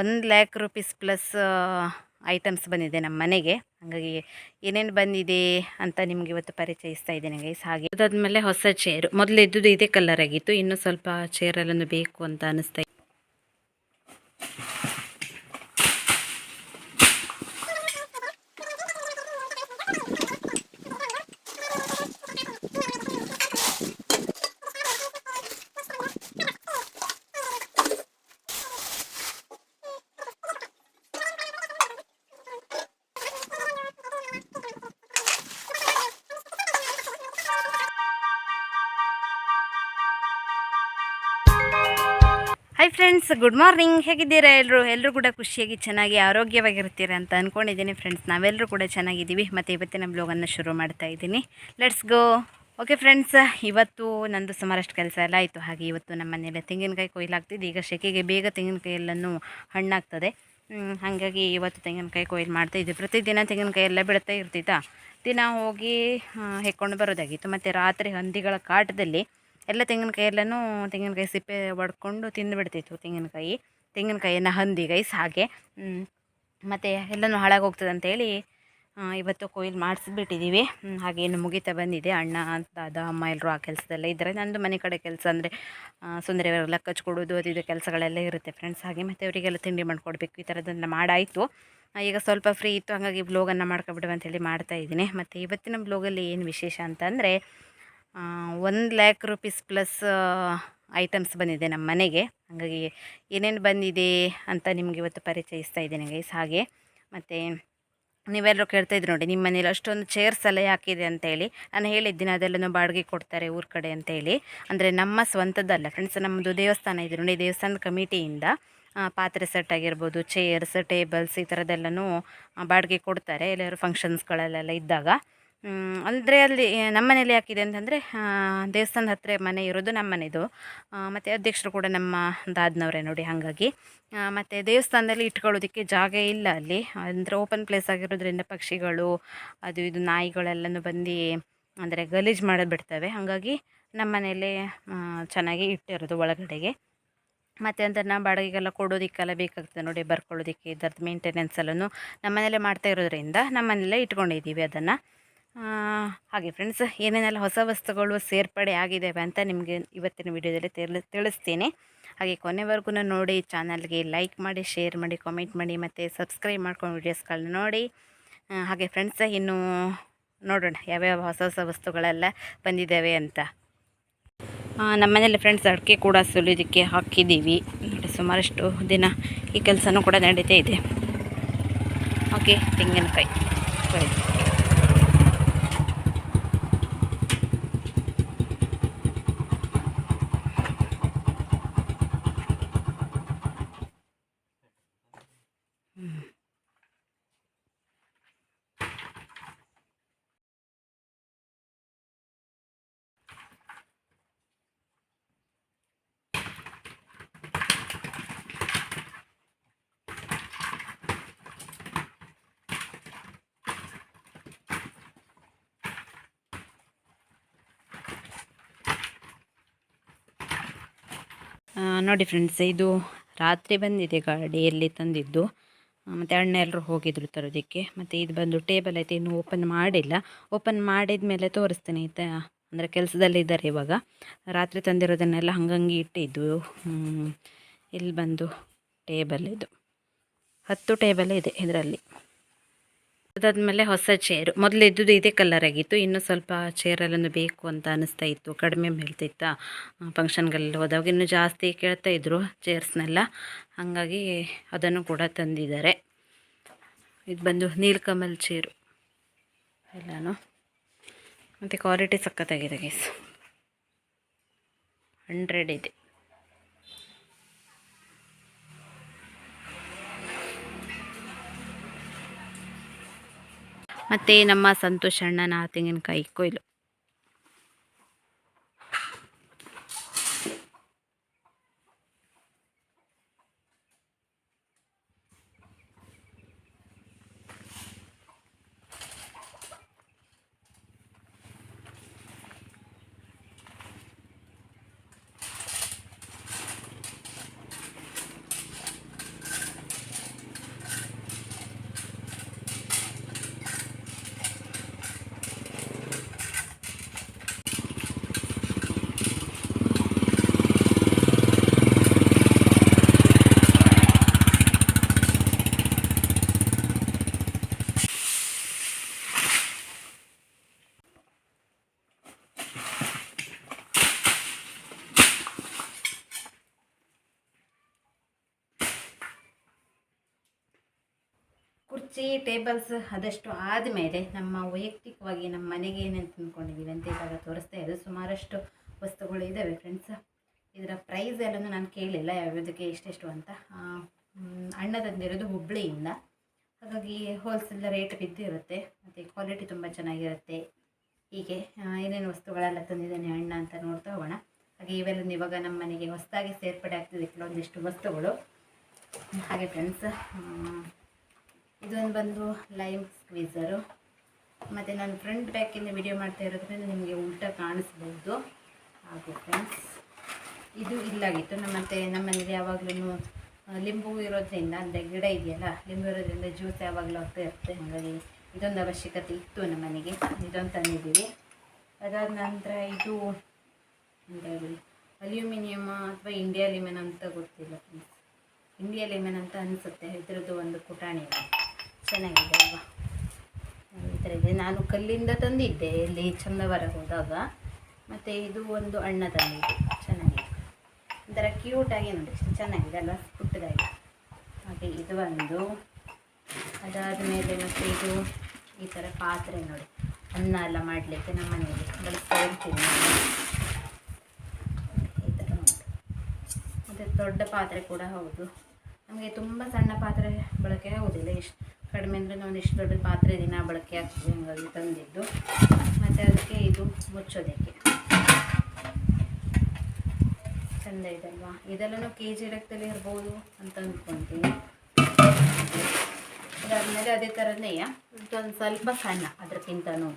ಒಂದು lac rupees plus items ಬಂದಿದೆ ನಮ್ಮ ಮನೆಗೆ. ಹಾಗಾಗಿ ಏನೇನು ಬಂದಿದೆ ಅಂತ ನಿಮ್ಗೆ ಇವತ್ತು ಪರಿಚಯಿಸ್ತಾ ಇದ್ದೇನೆ ಗೈಸ್ ಹಾಗೆ ಅದಾದಮೇಲೆ ಹೊಸ ಚೇರು ಮೊದಲು ಇದ್ದುದು ಇದೇ ಕಲರ್ ಆಗಿತ್ತು. ಇನ್ನೂ ಸ್ವಲ್ಪ ಚೇರಲ್ಲೊಂದು ಬೇಕು ಅಂತ ಅನಿಸ್ತಾ ಹಾಯ್ ಫ್ರೆಂಡ್ಸ್ ಗುಡ್ ಮಾರ್ನಿಂಗ್ ಹೇಗಿದ್ದೀರಾ ಎಲ್ಲರೂ ಎಲ್ಲರೂ ಕೂಡ ಖುಷಿಯಾಗಿ, ಚೆನ್ನಾಗಿ, ಆರೋಗ್ಯವಾಗಿರ್ತೀರ ಅಂತ ಅಂದ್ಕೊಂಡಿದ್ದೀನಿ ಫ್ರೆಂಡ್ಸ್ ನಾವೆಲ್ಲರೂ ಕೂಡ ಚೆನ್ನಾಗಿದ್ದೀವಿ. ಮತ್ತು ಇವತ್ತಿನ ಬ್ಲಾಗನ್ನು ಶುರು ಮಾಡ್ತಾ ಇದ್ದೀನಿ. ಲೆಟ್ಸ್ ಗೋ ಓಕೆ ಫ್ರೆಂಡ್ಸ್ ಇವತ್ತು ನಂದು ಸುಮಾರಷ್ಟು ಕೆಲಸ ಎಲ್ಲ ಆಯಿತು. ಹಾಗೆ ಇವತ್ತು ನಮ್ಮ ಮನೆಯಲ್ಲಿ ತೆಂಗಿನಕಾಯಿ ಕೊಯ್ಲಾಗ್ತಿದ್ದು ಈಗ ಸೆಕೆಗೆ ಬೇಗ ತೆಂಗಿನಕಾಯಿ ಎಲ್ಲನೂ ಹಣ್ಣಾಗ್ತದೆ ಹಾಗಾಗಿ ಇವತ್ತು ತೆಂಗಿನಕಾಯಿ ಕೊಯ್ಲು ಮಾಡ್ತಾ ಇದ್ದೆ. ಪ್ರತಿದಿನ ತೆಂಗಿನಕಾಯಿ ಎಲ್ಲ ಬಿಡ್ತಾ ಇರ್ತಿತ್ತಾ ದಿನ ಹೋಗಿ ಹೆಕ್ಕೊಂಡು ಬರೋದಾಗಿತ್ತು. ಮತ್ತು ರಾತ್ರಿ ಹಂದಿಗಳ ಕಾಟದಲ್ಲಿ ಎಲ್ಲ ತೆಂಗಿನಕಾಯಿ ಎಲ್ಲನೂ ತೆಂಗಿನಕಾಯಿ ಸಿಪ್ಪೆ ಒಡ್ಕೊಂಡು ತಿಂದುಬಿಡ್ತಿತ್ತು ತೆಂಗಿನಕಾಯಿ. ತೆಂಗಿನಕಾಯಿಯನ್ನು ಹಂದಿ ಗೈಸ್ ಹಾಗೆ. ಮತ್ತು ಎಲ್ಲನೂ ಹಾಳಾಗೋಗ್ತದೆ ಅಂತೇಳಿ ಇವತ್ತು ಕೊಯ್ಲು ಮಾಡಿಸ್ಬಿಟ್ಟಿದ್ದೀವಿ ಹಾಗೇನು ಮುಗಿತಾ ಬಂದಿದೆ. ಅಣ್ಣ, ದಾದ, ಅಮ್ಮ ಎಲ್ಲರೂ ಆ ಕೆಲಸದಲ್ಲ ಇದ್ದಾರೆ. ನಂದು ಮನೆ ಕಡೆ ಕೆಲಸ ಅಂದರೆ ಸುಂದರವರೆಲ್ಲ ಕಚ್ಕೊಡೋದು ಅದು ಇದು ಕೆಲಸಗಳೆಲ್ಲ ಇರುತ್ತೆ ಫ್ರೆಂಡ್ಸ್ ಹಾಗೆ ಮತ್ತು ಅವರಿಗೆಲ್ಲ ತಿಂಡಿ ಮಾಡಿಕೊಡ್ಬೇಕು. ಈ ಥರದ್ದೆಲ್ಲ ಮಾಡಾಯಿತು. ಈಗ ಸ್ವಲ್ಪ ಫ್ರೀ ಇತ್ತು. ಹಾಗಾಗಿ ಬ್ಲೋಗನ್ನು ಮಾಡ್ಕೊಬಿಡುವ ಅಂತೇಳಿ ಮಾಡ್ತಾ ಇದ್ದೀನಿ. ಮತ್ತು ಇವತ್ತಿನ ಬ್ಲೋಗಲ್ಲಿ ಏನು ವಿಶೇಷ ಅಂತಂದರೆ ಒಂದು ಲ್ಯಾಕ್ ರುಪೀಸ್ ಪ್ಲಸ್ ಐಟಮ್ಸ್ ಬಂದಿದೆ ನಮ್ಮ ಮನೆಗೆ. ಹಾಗಾಗಿ ಏನೇನು ಬಂದಿದೆ ಅಂತ ನಿಮ್ಗೆ ಇವತ್ತು ಪರಿಚಯಿಸ್ತಾ ಇದ್ದೇನೆ ಗೈಸ್ ಹಾಗೆ. ಮತ್ತು ನೀವೆಲ್ಲರೂ ಕೇಳ್ತಾ ಇದ್ರು ನೋಡಿ ನಿಮ್ಮ ಮನೇಲಿ ಅಷ್ಟೊಂದು ಚೇರ್ಸ್ ಎಲ್ಲ ಯಾಕಿದೆ ಅಂತೇಳಿ ನಾನು ಹೇಳಿದ್ದೀನಿ ಅದೆಲ್ಲನೂ ಬಾಡಿಗೆ ಕೊಡ್ತಾರೆ ಊರ ಕಡೆ ಅಂತೇಳಿ ಅಂದರೆ ನಮ್ಮ ಸ್ವಂತದ್ದಲ್ಲ ಫ್ರೆಂಡ್ಸ್ ನಮ್ಮದು ದೇವಸ್ಥಾನ ಇದೆ ನೋಡಿ, ದೇವಸ್ಥಾನದ ಕಮಿಟಿಯಿಂದ ಪಾತ್ರೆ ಸೆಟ್ ಆಗಿರ್ಬೋದು ಚೇರ್ಸ್ ಟೇಬಲ್ಸ್ ಈ ಥರದ್ದೆಲ್ಲನೂ ಬಾಡಿಗೆ ಕೊಡ್ತಾರೆ. ಎಲ್ಲರೂ ಫಂಕ್ಷನ್ಸ್ಗಳಲ್ಲೆಲ್ಲ ಇದ್ದಾಗ. ಅಂದರೆ ಅಲ್ಲಿ ನಮ್ಮ ಮನೇಲಿ ಯಾಕಿದೆ ಅಂತಂದರೆ ದೇವಸ್ಥಾನದ ಹತ್ತಿರ ಮನೆ ಇರೋದು ನಮ್ಮ ಮನೆದು ಮತ್ತು ಅಧ್ಯಕ್ಷರು ಕೂಡ ನಮ್ಮ ದಾದ್ನವರೇ ನೋಡಿ ಹಾಗಾಗಿ. ಮತ್ತು ದೇವಸ್ಥಾನದಲ್ಲಿ ಇಟ್ಕೊಳ್ಳೋದಕ್ಕೆ ಜಾಗ ಇಲ್ಲ ಅಲ್ಲಿ. ಅಂದರೆ ಓಪನ್ ಪ್ಲೇಸ್ ಆಗಿರೋದ್ರಿಂದ ಪಕ್ಷಿಗಳು, ಅದು ಇದು ನಾಯಿಗಳೆಲ್ಲನೂ ಬಂದು, ಅಂದರೆ ಗಲೀಜು ಮಾಡೋದು ಬಿಡ್ತವೆ. ಹಾಗಾಗಿ ನಮ್ಮ ಮನೆಯಲ್ಲೇ ಚೆನ್ನಾಗಿ ಇಟ್ಟಿರೋದು ಒಳಗಡೆಗೆ. ಮತ್ತು ಅಂತ ನಾವು ಬಾಡಿಗೆಗೆಲ್ಲ ಕೊಡೋದಕ್ಕೆಲ್ಲ ಬೇಕಾಗ್ತದೆ ನೋಡಿ, ಬರ್ಕೊಳ್ಳೋದಕ್ಕೆ, ಇದ್ರದ್ದು ಮೇಂಟೆನೆನ್ಸ್ ಎಲ್ಲನೂ ನಮ್ಮ ಮನೇಲೇ ಮಾಡ್ತಾ ಇರೋದ್ರಿಂದ ನಮ್ಮ ಮನೆಯಲ್ಲೇ ಇಟ್ಕೊಂಡಿದ್ದೀವಿ ಅದನ್ನು. ಹಾಗೆ ಫ್ರೆಂಡ್ಸ್ ಏನೇನೆಲ್ಲ ಹೊಸ ವಸ್ತುಗಳು ಸೇರ್ಪಡೆ ಆಗಿದ್ದಾವೆ ಅಂತ ನಿಮಗೆ ಇವತ್ತಿನ ವಿಡಿಯೋದಲ್ಲಿ ತಿಳಿ ತಿಳಿಸ್ತೀನಿ. ಹಾಗೆ ಕೊನೆವರೆಗೂ ನೋಡಿ ಚಾನಲ್ಗೆ ಲೈಕ್ ಮಾಡಿ ಶೇರ್ ಮಾಡಿ ಕಾಮೆಂಟ್ ಮಾಡಿ, ಮತ್ತು ಸಬ್ಸ್ಕ್ರೈಬ್ ಮಾಡ್ಕೊಂಡು ವೀಡಿಯೋಸ್ಗಳನ್ನ ನೋಡಿ. ಹಾಗೆ ಫ್ರೆಂಡ್ಸ್ ಇನ್ನು ನೋಡೋಣ, ಯಾವ್ಯಾವ ಹೊಸ ಹೊಸ ವಸ್ತುಗಳೆಲ್ಲ ಬಂದಿದ್ದಾವೆ ಅಂತ. ನಮ್ಮ ಮನೇಲಿ ಫ್ರೆಂಡ್ಸ್ ಅಡಿಕೆ ಕೂಡ ಸುಲಿಯೋದಕ್ಕೆ ಹಾಕಿದ್ದೀವಿ. ನೋಡಿ, ಸುಮಾರಷ್ಟು ದಿನ ಈ ಕೆಲಸನೂ ಕೂಡ ನಡೀತಾ ಇದೆ. ಓಕೆ, ತೆಂಗಿನಕಾಯಿ. ನೋಡಿ ಫ್ರೆಂಡ್ಸ್ ಇದು ರಾತ್ರಿ ಬಂದಿದೆ ಗಾಡಿಯಲ್ಲಿ ತಂದಿದ್ದು. ಮತ್ತು ಅಣ್ಣ ಎಲ್ಲರೂ ಹೋಗಿದ್ರು ತರೋದಕ್ಕೆ. ಮತ್ತು ಇದು ಬಂದು ಟೇಬಲ್ ಐತೆ, ಇನ್ನೂ ಓಪನ್ ಮಾಡಿಲ್ಲ. ಓಪನ್ ಮಾಡಿದ ಮೇಲೆ ತೋರಿಸ್ತೇನೆ ಆಯಿತಾ ಅಂದರೆ ಕೆಲಸದಲ್ಲಿದ್ದಾರೆ ಇವಾಗ. ರಾತ್ರಿ ತಂದಿರೋದನ್ನೆಲ್ಲ ಹಂಗಂಗೆ ಇಟ್ಟಿದ್ದು. ಇಲ್ಲಿ ಬಂದು ಟೇಬಲ್ ಇದು. ಹತ್ತು ಟೇಬಲ್ ಇದೆ ಇದರಲ್ಲಿ. ಅದಾದಮೇಲೆ ಹೊಸ ಚೇರ್ ಮೊದಲು ಇದ್ದುದು ಇದೇ ಕಲರ್ ಆಗಿತ್ತು. ಇನ್ನೂ ಸ್ವಲ್ಪ ಚೇರಲ್ಲೊಂದು ಬೇಕು ಅಂತ ಅನಿಸ್ತಾ ಇತ್ತು. ಕಡಿಮೆ ಬೀಳ್ತಿತ್ತಾ ಫಂಕ್ಷನ್ಗೆಲ್ಲ ಹೋದಾಗ ಇನ್ನೂ ಜಾಸ್ತಿ ಕೇಳ್ತಾ ಇದ್ರು ಚೇರ್ಸ್ನೆಲ್ಲ ಹಾಗಾಗಿ ಅದನ್ನು ಕೂಡ ತಂದಿದ್ದಾರೆ. ಇದು ಬಂದು ನೀಲ್ಕಮಲ್ ಚೇರು ಎಲ್ಲನೂ. ಮತ್ತು ಕ್ವಾಲಿಟಿ ಸಖತ್ತಾಗಿದೆ ಗೀಸ್ ಹಂಡ್ರೆಡ್ ಇದೆ. ಮತ್ತು ನಮ್ಮ ಸಂತೋಷ ಅಣ್ಣನ ತೆಂಗಿನಕಾಯಿ ಕೊಯ್ಲು. ಕುರ್ಚಿ ಟೇಬಲ್ಸ್ ಅದಷ್ಟು ಆದಮೇಲೆ ನಮ್ಮ ವೈಯಕ್ತಿಕವಾಗಿ ನಮ್ಮ ಮನೆಗೆ ಏನೇನು ತಂದ್ಕೊಂಡಿದ್ದೀವಿ ಅಂತ ಇವಾಗ ತೋರಿಸ್ತಾ ಇದೆ ಸುಮಾರಷ್ಟು ವಸ್ತುಗಳು ಇದ್ದಾವೆ ಫ್ರೆಂಡ್ಸ್ ಇದರ ಪ್ರೈಸ್ ಎಲ್ಲನೂ ನಾನು ಕೇಳಿಲ್ಲ ಯಾವ್ಯಾವುದಕ್ಕೆ ಎಷ್ಟೆಷ್ಟು ಅಂತ. ಅಣ್ಣ ತಂದಿರೋದು ಹುಬ್ಳಿಯಿಂದ. ಹಾಗಾಗಿ ಹೋಲ್ಸೇಲ್ ರೇಟ್ ಬಿದ್ದಿರುತ್ತೆ. ಮತ್ತು ಕ್ವಾಲಿಟಿ ತುಂಬ ಚೆನ್ನಾಗಿರುತ್ತೆ. ಹೀಗೆ ಏನೇನು ವಸ್ತುಗಳೆಲ್ಲ ತಂದಿದ್ದಾನೆ ಅಣ್ಣ ಅಂತ ನೋಡ್ತಾ ಹೋಗೋಣ. ಹಾಗೆ ಇವೆಲ್ಲ ಇವಾಗ ನಮ್ಮ ಮನೆಗೆ ಹೊಸದಾಗಿ ಸೇರ್ಪಡೆ ಆಗ್ತಿದೆ ಕೆಲವೊಂದಿಷ್ಟು ವಸ್ತುಗಳು. ಹಾಗೆ ಫ್ರೆಂಡ್ಸ್ ಇದೊಂದು ಬಂದು ಲೈಮ್ ಸ್ಕ್ವೀಸರು. ಮತ್ತು ನಾನು ಫ್ರಂಟ್ ಬ್ಯಾಕಿಂದ ವಿಡಿಯೋ ಮಾಡ್ತಾ ಇರೋದ್ರಿಂದ ನಿಮಗೆ ಉಲ್ಟಾ ಕಾಣಿಸ್ಬೋದು. ಹಾಗೆ ಫ್ರೆಂಡ್ಸ್ ಇದು ಇಲ್ಲಾಗಿತ್ತು. ನಮ್ಮ ಮತ್ತೆ ನಮ್ಮ ಮನೇಲಿ ಯಾವಾಗಲೂ ಲಿಂಬು ಇರೋದ್ರಿಂದ, ಅಂದರೆ ಗಿಡ ಇದೆಯಲ್ಲ, ಲಿಂಬು ಇರೋದ್ರಿಂದ ಜ್ಯೂಸ್ ಯಾವಾಗಲೂ ಆಗ್ತಾ ಇರುತ್ತೆ. ಹಾಗಾಗಿ ಇದೊಂದು ಅವಶ್ಯಕತೆ ಇತ್ತು ನಮ್ಮ ಮನೆಗೆ ಇದೊಂದು ತಂದಿದ್ದೀವಿ. ಅದಾದ ನಂತರ ಇದು ಹೇಳಿ ಅಲ್ಯೂಮಿನಿಯಮ್ ಅಥವಾ ಇಂಡಿಯಾ ಲಿಮೆನ್ ಅಂತ ಗೊತ್ತಿಲ್ಲ ಫ್ರೆಂಡ್ಸ್ ಇಂಡಿಯಾ ಲಿಮನ್ ಅಂತ ಅನಿಸುತ್ತೆ. ಇದರದ್ದು ಒಂದು ಪುಟಾಣಿ. ಚೆನ್ನಾಗಿದೆ ಅಲ್ವಾ ಈ ಥರ ಇದೆ. ನಾನು ಕಲ್ಲಿಂದ ತಂದಿದ್ದೆ. ಇಲ್ಲಿ ಚಂದವರ ಹೋದಾಗ. ಮತ್ತು ಇದು ಒಂದು ಅಣ್ಣ ತಂದಿದ್ದು. ಚೆನ್ನಾಗಿದೆ. ಒಂಥರ ಕ್ಯೂಟಾಗಿ ನೋಡಿ. ಎಷ್ಟು ಚೆನ್ನಾಗಿದೆ ಅಲ್ವಾ? ಪುಟ್ಟದಾಗಿ. ಹಾಗೆ ಇದು ಒಂದು. ಅದಾದ ಮೇಲೆ ಮತ್ತು ಇದು ಈ ಥರ ಪಾತ್ರೆ ನೋಡಿ. ಅನ್ನ ಎಲ್ಲ ಮಾಡಲಿಕ್ಕೆ ನಮ್ಮ ಮನೆಯಲ್ಲಿ. ಬಳಸ್ತಾ ನಾನು. ಈ ಥರ ಮತ್ತು ದೊಡ್ಡ ಪಾತ್ರೆ ಕೂಡ ಹೌದು. ನಮಗೆ ತುಂಬ ಸಣ್ಣ ಪಾತ್ರೆ ಬಳಕೆ ಆಗೋದಿಲ್ಲ. ಇಷ್ಟು ಕಡಿಮೆ ಅಂದರೆ ಒಂದು ಇಷ್ಟು ದೊಡ್ಡ ಪಾತ್ರೆ ದಿನ ಬಳಕೆ ಆಗ್ತದೆ ಹಾಗಾಗಿ ತಂದಿದ್ದು. ಮತ್ತು ಅದಕ್ಕೆ ಇದು ಮುಚ್ಚೋದಕ್ಕೆ. ಚೆಂದ ಇದಲ್ವಾ? ಇದೆಲ್ಲನೂ ಕೆ ಜಿ ಲೆಕ್ಕದಲ್ಲಿ ಇರ್ಬೋದು ಅಂತ ಅಂದ್ಕೊತೀನಿ ಇದಾದಮೇಲೆ ಅದೇ ಥರನೇ ಇದೊಂದು ಸ್ವಲ್ಪ ಸಣ್ಣ ಅದಕ್ಕಿಂತನೂ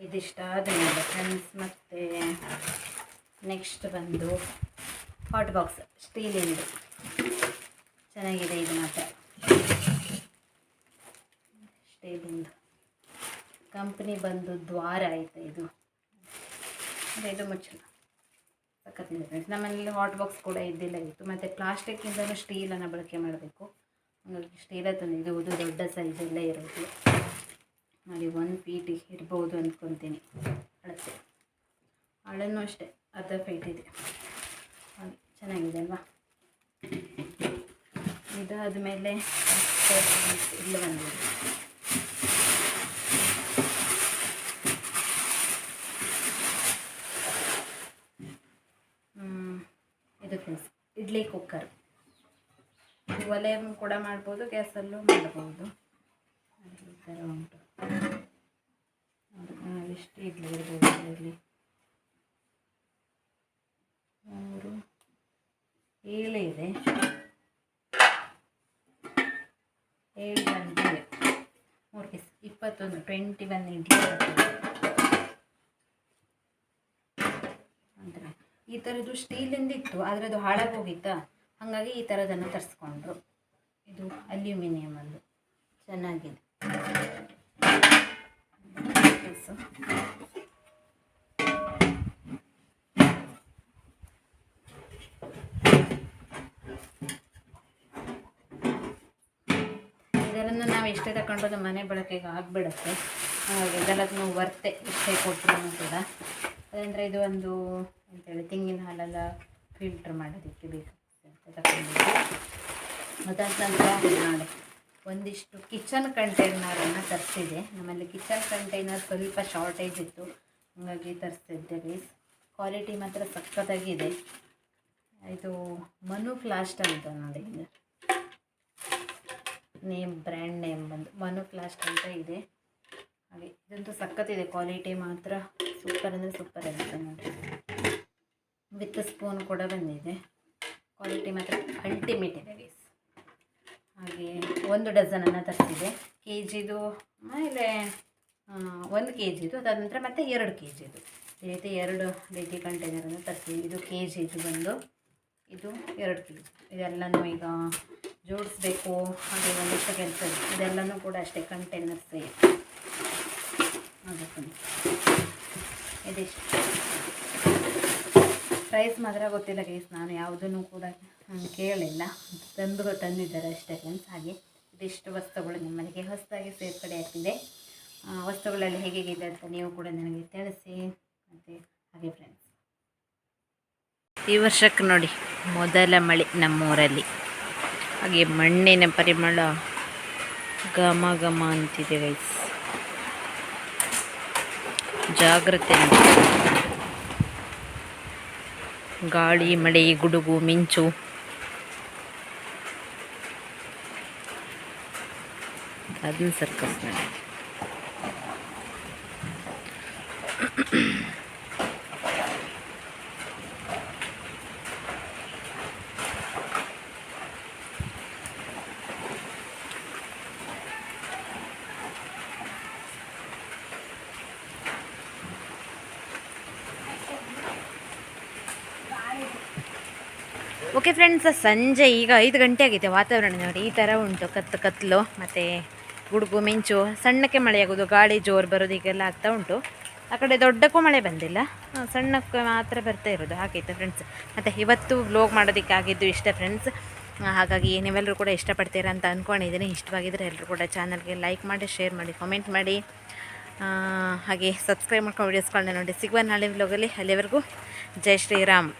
ಇದಿಷ್ಟ ಆದಮೇಲೆ ಫ್ರೆಂಡ್ಸ್ ಮತ್ತು ನೆಕ್ಸ್ಟ್ ಬಂದು ಹಾಟ್ ಬಾಕ್ಸ್ ಸ್ಟೀಲಿಂದು ಚೆನ್ನಾಗಿದೆ ಇದು ಮಾತ್ರ. ಸ್ಟೀಲಿಂದು ಕಂಪ್ನಿ ಬಂದು ದ್ವಾರ ಆಯಿತು ಇದು? ಇದು ಮುಚ್ಚಲ್ಲ. ಸಖತ್ತಿದೆ ಫ್ರೆಂಡ್ಸ್ ನಮ್ಮನೇಲಿ ಹಾಟ್ ಬಾಕ್ಸ್ ಕೂಡ ಇದ್ದಿಲ್ಲ ಇತ್ತು. ಮತ್ತು ಪ್ಲಾಸ್ಟಿಕ್ಕಿಂದಲೂ ಸ್ಟೀಲನ್ನು ಬಳಕೆ ಮಾಡಬೇಕು. ಹಾಗಾಗಿ ಸ್ಟೀಲ ತಂದಿರುವುದು ದೊಡ್ಡ ಸೈಜ್ ಎಲ್ಲ ಇರೋದು. ನೋಡಿ ಒಂದು ಫೀಟ್ ಇರ್ಬೋದು ಅಂದ್ಕೊತೀನಿ ಅಳತೆ. ಅಳನ್ನು ಅಷ್ಟೇ, ಅರ್ಧ ಫೀಟ್ ಇದೆ. ಚೆನ್ನಾಗಿದೆ ಅಲ್ವಾ? ಇದಾದ ಮೇಲೆ ಇಲ್ಲಿ ಹ್ಮ್, ಇದು ಫ್ರೆಂಡ್ಸ್ ಇಡ್ಲಿ ಕುಕ್ಕರ್. ಒಲೆ ಕೂಡ ಮಾಡ್ಬೋದು ಗ್ಯಾಸಲ್ಲೂ ಮಾಡ್ಬೋದು. ಈ ಥರ ಉಂಟು. ಎಷ್ಟು ಇಡ್ಲಿ ಇರ್ಬೋದು ಇದರಲ್ಲಿ ಮೂರು ಏಳು ಇದೆ. ಇಪ್ಪತ್ತೊಂದು ಟ್ವೆಂಟಿ ಒನ್ ಇಂಟಿ ಅಂದರೆ ಈ ಥರದ್ದು ಸ್ಟೀಲಿಂದ ಇತ್ತು ಆದರೆ ಅದು ಹಾಳಾಗಿ ಹೋಗಿತ್ತಾ? ಹಾಗಾಗಿ ಈ ಥರದನ್ನು ತರಿಸ್ಕೊಂಡ್ರು. ಇದು ಅಲ್ಯೂಮಿನಿಯಮ್ ಅದು. ಚೆನ್ನಾಗಿದೆ. ಇದೆಲ್ಲನೂ ನಾವು ಇಷ್ಟೇ ತಗೊಂಡ್ರೆ ಮನೆ ಬಳಕೆಗೆ ಆಗಿಬಿಡುತ್ತೆ. ಹಾಗಾಗಿ ಇದೆಲ್ಲದನ್ನು ವರ್ತೆ ಇಷ್ಟೇ ಕೊಟ್ಟರು ಕೂಡ. ಅದಂದರೆ ಇದು ಒಂದು ಅಂತೇಳಿ ತೆಂಗಿನ ಹಾಲೆಲ್ಲ ಫಿಲ್ಟ್ರ್ ಮಾಡೋದಕ್ಕೆ ಬೇಕು ತಗೊಂಡಿದ್ದು ಅದಾದ ನಂತರ ನಾಳೆ ಒಂದಿಷ್ಟು ಕಿಚನ್ ಕಂಟೈನರನ್ನು ತರಿಸಿದೆ. ನಮ್ಮಲ್ಲಿ ಕಿಚನ್ ಕಂಟೈನರ್ ಸ್ವಲ್ಪ ಶಾರ್ಟೇಜ್ ಇತ್ತು. ಹಾಗಾಗಿ ತರಿಸ್ತಿದ್ದೆ ಪ್ಲೀಸ್ ಕ್ವಾಲಿಟಿ ಮಾತ್ರ ಸಖತ್ತಾಗಿದೆ. ಇದು ಮನು ಫ್ಲಾಸ್ಟ್ ಅಂತ ನೋಡಿ. ನೇಮ್, ಬ್ರ್ಯಾಂಡ್ ನೇಮ್ ಬಂದು ಮನು ಪ್ಲಾಸ್ಟ್ ಅಂತ ಇದೆ. ಹಾಗೆ ಇದಂತೂ ಸಖತ್ತಿದೆ, ಕ್ವಾಲಿಟಿ ಮಾತ್ರ ಸೂಪರ್ ಅಂದರೆ ಸೂಪರ್ ಆಗಿದೆ ನೋಡಿ. ವಿತ್ ಸ್ಪೂನ್ ಕೂಡ ಬಂದಿದೆ. ಕ್ವಾಲಿಟಿ ಮಾತ್ರ ಅಲ್ಟಿಮೇಟ್ ಇದೆ ಗೈಸ್ ಹಾಗೆ ಒಂದು ಡಜನನ್ನು ತರಿಸಿದೆ. ಕೆ ಜಿದು ಆಮೇಲೆ ಒಂದು ಕೆ ಜಿದು ಅದಾದ ನಂತರ ಮತ್ತೆ ಎರಡು ಕೆ ಜಿದು ಈ ರೀತಿ ಎರಡು ರೀತಿ ಕಂಟೈನರನ್ನು ತರಿಸಿದೆ. ಇದು ಕೆ ಜಿದು ಬಂದು ಇದು ಎರಡು ಕಿಲೋ ಇದೆಲ್ಲನೂ ಈಗ ಜೋಡಿಸ್ಬೇಕು ಹಾಗೆ ಒಂದಿಷ್ಟು ಕೆಲಸ ಇದೆ ಇದೆಲ್ಲನೂ ಕೂಡ ಅಷ್ಟೇ ಕಂಟೈನರ್ಸ್ ಅದಕ್ಕೆ ಇದಿಷ್ಟು. ಪ್ರೈಸ್ ಮಾತ್ರ ಗೊತ್ತಿಲ್ಲ ಗೈಸ್ ನಾನು ಯಾವುದನ್ನು ಕೂಡ ಕೇಳಿಲ್ಲ. ತಂದು ತಂದಿದ್ದಾರೆ ಅಷ್ಟೇ ಫ್ರೆಂಡ್ಸ್ ಹಾಗೆ ಇದಿಷ್ಟು ವಸ್ತುಗಳು ನಿಮ್ಮನೆಗೆ ಹೊಸದಾಗಿ ಸೇರ್ಪಡೆ ಆಗ್ತಿದೆ. ವಸ್ತುಗಳಲ್ಲಿ ಹೇಗಿದೆ ಅಂತ ನೀವು ಕೂಡ ನನಗೆ ತಿಳಿಸಿ. ಮತ್ತು ಹಾಗೆ ಫ್ರೆಂಡ್ಸ್ ಈ ವರ್ಷಕ್ಕೆ ನೋಡಿ, ಮೊದಲ ಮಳೆ ನಮ್ಮೂರಲ್ಲಿ. ಹಾಗೆ ಮಣ್ಣಿನ ಪರಿಮಳ ಘಮ ಘಮ ಅಂತಿದೆ ಗೈಸ್ ಜಾಗ್ರತೆ ಗಾಳಿ, ಮಳೆ, ಗುಡುಗು, ಮಿಂಚು. ಅದನ್ನ ಸರ್ಕಸ್ ನಡೆ ಓಕೆ ಫ್ರೆಂಡ್ಸ್ ಸಂಜೆ ಈಗ ಐದು ಗಂಟೆ ಆಗಿದೆ. ವಾತಾವರಣ ನೋಡಿ, ಈ ಥರ ಉಂಟು. ಕತ್ತು ಕತ್ತಲು ಮತ್ತು ಗುಡುಗು, ಮಿಂಚು, ಸಣ್ಣಕ್ಕೆ ಮಳೆ ಆಗೋದು ಗಾಳಿ, ಜೋರು ಬರೋದು ಹೀಗೆಲ್ಲ ಆಗ್ತಾ ಉಂಟು. ಆ ಕಡೆ ದೊಡ್ಡಕ್ಕೂ ಮಳೆ ಬಂದಿಲ್ಲ. ಸಣ್ಣಕ್ಕೆ ಮಾತ್ರ ಬರ್ತಾ ಇರೋದು ಹಾಗೈತೆ ಫ್ರೆಂಡ್ಸ್ ಮತ್ತು ಇವತ್ತು ವ್ಲೋಗ್ ಮಾಡೋದಕ್ಕೆ ಆಗಿದ್ದು ಇಷ್ಟ ಫ್ರೆಂಡ್ಸ್ ಹಾಗಾಗಿ ನೀವೆಲ್ಲರೂ ಕೂಡ ಇಷ್ಟಪಡ್ತೀರಾ ಅಂತ ಅಂದ್ಕೊಂಡಿದ್ದೀನಿ ಇಷ್ಟವಾಗಿದ್ದರೆ ಎಲ್ಲರೂ ಕೂಡ ಚಾನಲ್ಗೆ ಲೈಕ್ ಮಾಡಿ ಶೇರ್ ಮಾಡಿ ಕಾಮೆಂಟ್ ಮಾಡಿ. ಹಾಗೆ ಸಬ್ಸ್ಕ್ರೈಬ್ ಮಾಡ್ಕೊಂಡು ವೀಡಿಯೋಸ್ಗಳನ್ನ ನೋಡಿ. ಸಿಗುವ ನಾಳೆ ವ್ಲೋಗಲ್ಲಿ ಅಲ್ಲಿವರೆಗೂ ಜೈ ಶ್ರೀರಾಮ್.